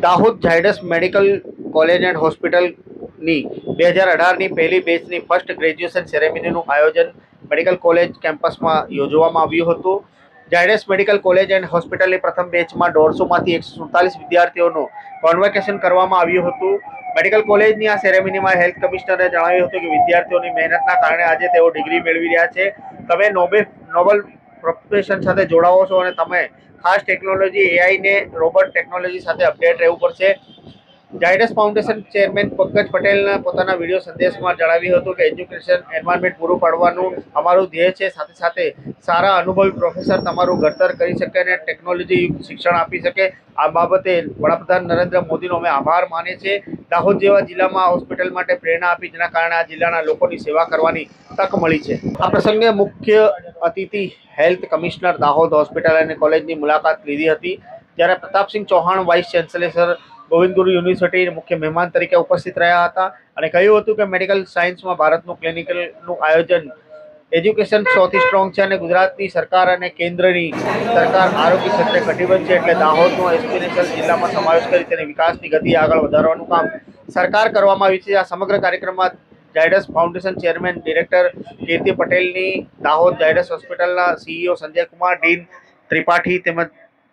Dahod Zydus medical college and હોસ્પિટલની બે હજાર અઢારની પહેલી બેચની ફર્સ્ટ ગ્રેજ્યુએશન સેરેમનીનું આયોજન મેડિકલ કોલેજ કેમ્પસમાં યોજવામાં આવ્યું હતું. ઝાયડસ મેડિકલ કોલેજ એન્ડ હોસ્પિટલની પ્રથમ બેચમાં દોઢસોમાંથી એકસો સુડતાલીસ વિદ્યાર્થીઓનું કોન્વોકેશન કરવામાં આવ્યું હતું. મેડિકલ કોલેજની આ સેરેમનીમાં હેલ્થ કમિશનરે જણાવ્યું હતું કે વિદ્યાર્થીઓની મહેનતના કારણે આજે તેઓ ડિગ્રી મેળવી રહ્યા છે. તમે નોબેલ નોબલ પ્રોફેશન સાથે જોડાવો છો અને તમે ખાસ ટેકનોલોજી એઆઈને રોબોટ ટેકનોલોજી સાથે અપડેટ રહેવું પડશે. ઝાયડસ ફાઉન્ડેશન ચેરમેન પંકજ પટેલના પોતાના વીડિયો સંદેશમાં જણાવ્યું હતું કે એજ્યુકેશન એન્વાયરમેન્ટ પૂરું પાડવાનું અમારું ધ્યેય છે. સાથે સાથે સારા અનુભવી પ્રોફેસર તમારું ઘડતર કરી શકે અને ટેકનોલોજી યુક્ત શિક્ષણ આપી શકે. આ બાબતે વડાપ્રધાન નરેન્દ્ર મોદીનો અમે આભાર માનીએ છીએ. દાહોદ જેવા જિલ્લામાં હોસ્પિટલ માટે પ્રેરણા આપી, જેના કારણે આ જિલ્લાના લોકોની સેવા કરવાની તક મળી છે. આ પ્રસંગે મુખ્ય અતિથિ હેલ્થ કમિશનર દાહોદ હોસ્પિટલ અને કોલેજની મુલાકાત લીધી હતી, જ્યારે Pratapsinh Chauhan vice chancellor Govind Guru university મુખ્ય મહેમાન તરીકે ઉપસ્થિત રહ્યા હતા અને કહ્યું હતું કે મેડિકલ સાયન્સમાં ભારતનું ક્લિનિકલનું આયોજન એજ્યુકેશન સૌથી સ્ટ્રોંગ છે અને ગુજરાતની સરકાર અને કેન્દ્રની સરકાર આરોગ્ય ક્ષેત્રે કટિબદ્ધ છે એટલે દાહોદનો એસ્પિરેશન જિલ્લામાં સમાવેશ કરી તેની વિકાસની ગતિ આગળ વધારવાનું કામ સરકાર કરવામાં આવી છે. આ સમગ્ર કાર્યક્રમમાં Zydus foundation chairman director Kirti પટેલની, દાહોદ ઝાયડસ હોસ્પિટલના સીઈઓ સંજય કુમાર ડીન ત્રિપાઠી તેમજ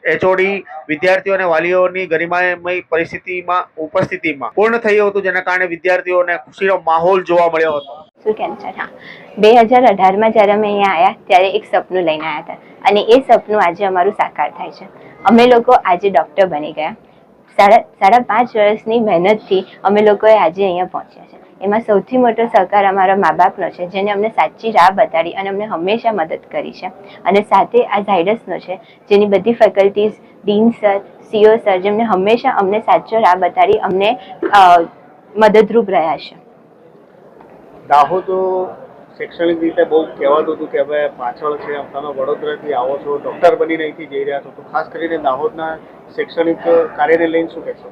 એચઓડી વિદ્યાર્થીઓ અને વાલીઓની ગરિમામય પરિસ્થિતિમાં, ઉપસ્થિતિમાં પૂર્ણ થયું હતું, જેના કારણે વિદ્યાર્થીઓને ખુશીનો માહોલ જોવા મળ્યો હતો. શું કેન્સર? હા. બે હજાર અઢારમાં જ્યારે અમે અહીંયા આવ્યા, ત્યારે એક સપનું લઈને આવ્યા હતા. અને એ સપનું આજે અમારું સાકાર થાય છે. અમે લોકો આજે ડૉક્ટર બની ગયા. સાડા સાડા પાંચ વર્ષની મહેનતથી અમે લોકોએ આજે અહીંયા પહોંચ્યા છે. એમાં સૌથી મોટો સહકાર અમારા મા બાપનો છે, જેને અમને સાચી રાહ બતાડી અને અમને હંમેશા મદદ કરી છે. અને સાથે આ ઝાયડસનો છે, જેની બધી faculties, dean sir, CEO sir, જેમને હંમેશા અમને સાચો રાહ બતાડી અમને મદદરૂપ રહ્યા છે. દાહોદ શૈક્ષણિક રીતે બહુ કહેવાતું હતું કે હવે પાછળ છે તમે વડોદરાથી આવો છો, ડૉક્ટર બનીને અહીંથી જઈ રહ્યા છો. તો ખાસ કરીને દાહોદના શૈક્ષણિક કાર્યને લઈને શું કહેશો?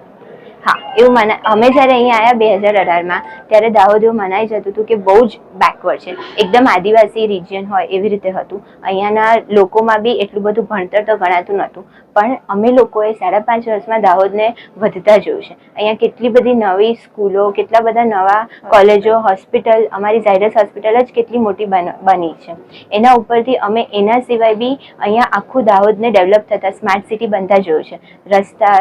હા, એવું મને, અમે જ્યારે અહીંયા આવ્યા બે હજાર અઢારમાં, ત્યારે દાહોદ એવું મનાઈ જતું હતું કે બહુ જ બેકવર્ડ છે. એકદમ આદિવાસી રિજિયન હોય એવી રીતે હતું. અહીંયાના લોકોમાં બી એટલું બધું ભણતર તો ગણાતું નહોતું. પણ અમે લોકોએ સાડા પાંચ વર્ષમાં દાહોદને વધતા જોયું છે. અહીંયા કેટલી બધી નવી સ્કૂલો, કેટલા બધા નવા કોલેજો, હોસ્પિટલ, અમારી ઝાયડસ હોસ્પિટલ જ કેટલી મોટી બની છે. એના ઉપરથી અમે એના સિવાય બી અહીંયા આખું દાહોદને ડેવલપ થતા સ્માર્ટ સિટી બનતા જોયું છે. રસ્તા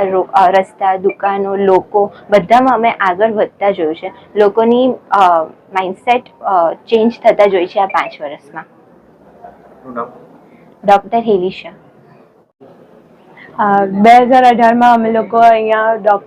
રસ્તા, દુકાનો લોકો બધામાં અમે આગળ વધતા જોયું છે. લોકોની માઇન્ડસેટ ચેન્જ થતા જોઈ છે આ પાંચ વર્ષમાં. ડૉક્ટર હેલિશા. બે હજાર અઢારમાં અમે લોકો અહીંયા ડૉક્ટર